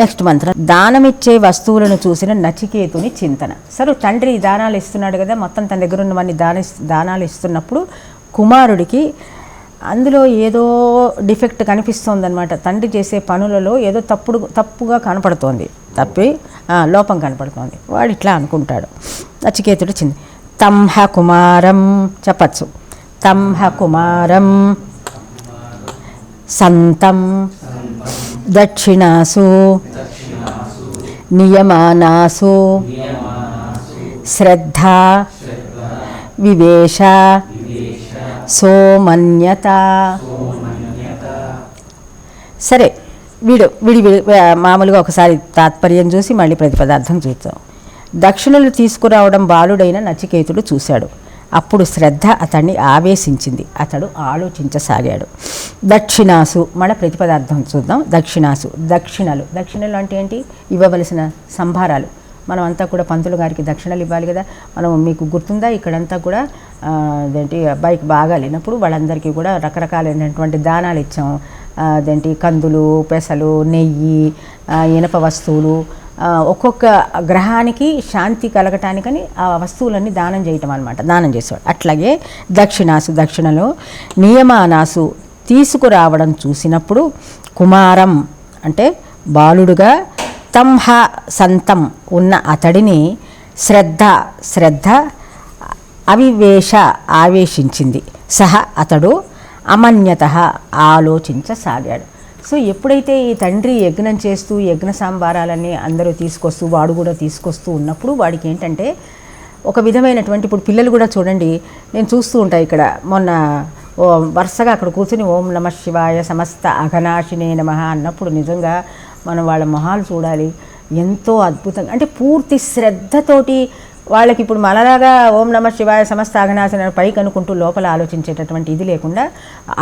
Next మంత్రం దానమిచ్చే వస్తువులను చూసిన నచికేతుని చింతన. సరే తండ్రి దానాలు ఇస్తున్నాడు కదా మొత్తం తన దగ్గర ఉన్నవన్నీ దాన దానాలు ఇస్తున్నప్పుడు కుమారుడికి అందులో ఏదో డిఫెక్ట్ కనిపిస్తోందనమాట తండ్రి చేసే పనులలో ఏదో తప్పుడు తప్పుగా కనపడుతోంది. తప్పి లోపం కనపడుతోంది. వాడు ఇట్లా అనుకుంటాడు. నచికేతుడు చింది తంహ కుమారం చెప్పచ్చు. తంహ కుమారం సంతం దక్షిణాసు నియమానాసు శ్రద్ధ వివేశ సోమన్యత. సరే వీడు విడి విడి మామూలుగా ఒకసారి తాత్పర్యం చూసి మళ్ళీ ప్రతిపదార్థం చూద్దాం. దక్షిణలు తీసుకురావడం బాలుడైన నచికేతుడు చూశాడు. అప్పుడు శ్రద్ధ అతన్ని ఆవేశించింది. అతడు ఆలోచించసాగాడు. దక్షిణాసు మన ప్రతిపదార్థం చూద్దాం. దక్షిణాసు దక్షిణలు. దక్షిణలు అంటే ఏంటి? ఇవ్వవలసిన సంభారాలు. మనం అంతా కూడా పంతులు గారికి దక్షిణలు ఇవ్వాలి కదా. మనం మీకు గుర్తుందా? ఇక్కడంతా కూడా అదేంటి అబ్బాయికి బాగా లేనప్పుడు వాళ్ళందరికీ కూడా రకరకాలైనటువంటి దానాలు ఇచ్చాం అదేంటి కందులు పెసలు నెయ్యి ఇనప వస్తువులు. ఒక్కొక్క గ్రహానికి శాంతి కలగటానికని ఆ వస్తువులన్నీ దానం చేయటం అనమాట దానం చేసేవాడు అట్లాగే దక్షిణాసు దక్షిణలో నియమానాసు తీసుకురావడం చూసినప్పుడు కుమారం అంటే బాలుడుగా తంహ సంతం ఉన్న అతడిని శ్రద్ధ శ్రద్ధ అవివేష ఆవేశించింది. సహ అతడు అమన్యత ఆలోచించసాగాడు. సో ఎప్పుడైతే ఈ తండ్రి యజ్ఞం చేస్తూ యజ్ఞ సాంబారాలన్నీ అందరూ తీసుకొస్తూ వాడు కూడా తీసుకొస్తూ ఉన్నప్పుడు వాడికి ఏంటంటే ఒక విధమైనటువంటి ఇప్పుడు పిల్లలు కూడా చూడండి నేను చూస్తూ ఉంటాను ఇక్కడ మొన్న ఓ వరుసగా అక్కడ కూర్చుని ఓం నమ శివాయ సమస్త అఘనాశినే నమ అన్నప్పుడు నిజంగా మనం వాళ్ళ మొహాలు చూడాలి. ఎంతో అద్భుతంగా అంటే పూర్తి శ్రద్ధతోటి వాళ్ళకి ఇప్పుడు మనలాగా ఓం నమ శివాయ సమస్త అఘనాశన పైకి అనుకుంటూ లోపల ఆలోచించేటటువంటి ఇది లేకుండా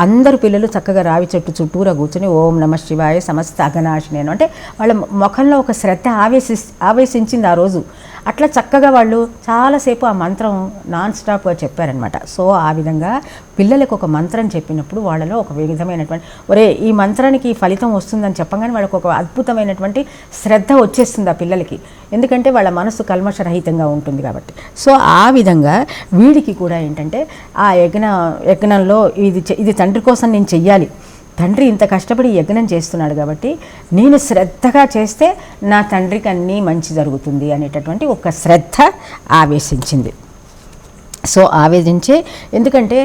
అందరు పిల్లలు చక్కగా రావి చెట్టు చుట్టూరా కూర్చుని ఓం నమ శివాయ సమస్త అఘనాశనేను. అంటే వాళ్ళ ముఖంలో ఒక శ్రద్ధ ఆవేశి ఆవేశించింది ఆ రోజు. అట్లా చక్కగా వాళ్ళు చాలాసేపు ఆ మంత్రం నాన్ స్టాప్గా చెప్పారనమాట సో ఆ విధంగా పిల్లలకు ఒక మంత్రం చెప్పినప్పుడు వాళ్ళలో ఒక విధమైనటువంటి ఒరే ఈ మంత్రానికి ఫలితం వస్తుందని చెప్పగానే వాళ్ళకి ఒక అద్భుతమైనటువంటి శ్రద్ధ వచ్చేస్తుంది ఆ పిల్లలకి. ఎందుకంటే వాళ్ళ మనసు కల్మషరహితంగా ఉంటుంది కాబట్టి. సో ఆ విధంగా వీడికి కూడా ఏంటంటే ఆ యజ్ఞ యజ్ఞంలో ఇది ఇది తండ్రి కోసం నేను చెయ్యాలి. తండ్రి ఇంత కష్టపడి యజ్ఞం చేస్తున్నాడు కాబట్టి నేను శ్రద్ధగా చేస్తే నా తండ్రికి అన్నీ మంచి జరుగుతుంది అనేటటువంటి ఒక శ్రద్ధ ఆవేశించింది. సో ఆవేశించి ఎందుకంటే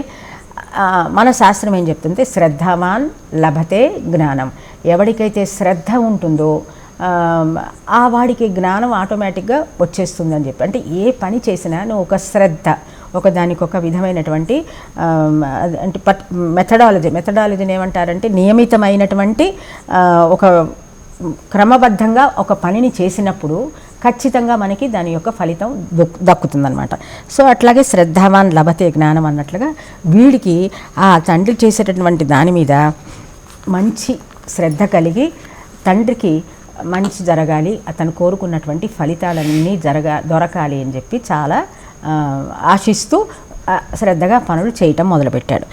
మన శాస్త్రం ఏం చెప్తుంది శ్రద్ధవాన్ లభతే జ్ఞానం. ఎవరికైతే శ్రద్ధ ఉంటుందో ఆ, ఆ వాడికి జ్ఞానం ఆటోమేటిక్గా వచ్చేస్తుందని చెప్పి అంటే ఏ పని చేసినా నువ్వు ఒక శ్రద్ధ. ఒక విధమైనటువంటి అది- అంటే పట్ మెథడాలజీ మెథడాలజీని ఏమంటారంటే నియమితమైనటువంటి ఒక క్రమబద్ధంగా ఒక పనిని చేసినప్పుడు ఖచ్చితంగా మనకి దాని యొక్క ఫలితం దక్కుతుందనమాట సో అట్లాగే శ్రద్ధావాన్ లభతే జ్ఞానం అన్నట్లుగా వీడికి ఆ తండ్రి చేసేటటువంటి దాని మీద మంచి శ్రద్ధ కలిగి తండ్రికి మంచి జరగాలి అతను కోరుకున్నటువంటి ఫలితాలన్నీ జరగా దొరకాలి అని చెప్పి చాలా ఆశిస్తూ శ్రద్ధగా పనులు చేయటం మొదలుపెట్టాడు.